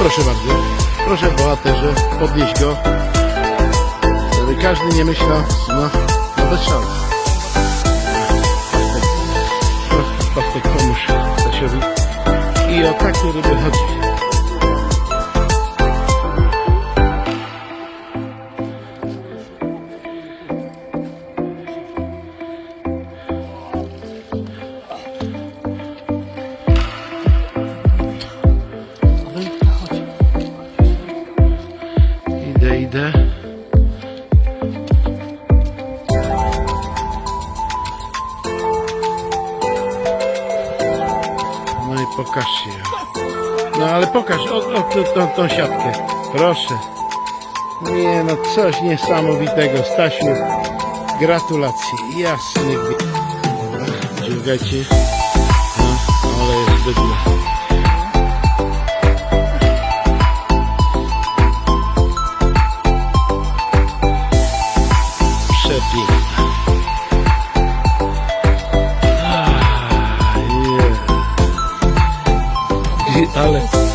Proszę bardzo. Proszę bohaterze, podnieś go. Żeby każdy nie myślał, no, no bez szans. Pastek, pastek pomóż Stasiowi. I o takie ryby chodzi. Idę. No i pokaż się. No ale pokaż o, o, tą, tą, siatkę. Proszę. Nie no, coś niesamowitego. Stasiu, gratulacje. Jasny. Dziękujcie. No, ale jest góry. lagi. Ah, yeah. Talent.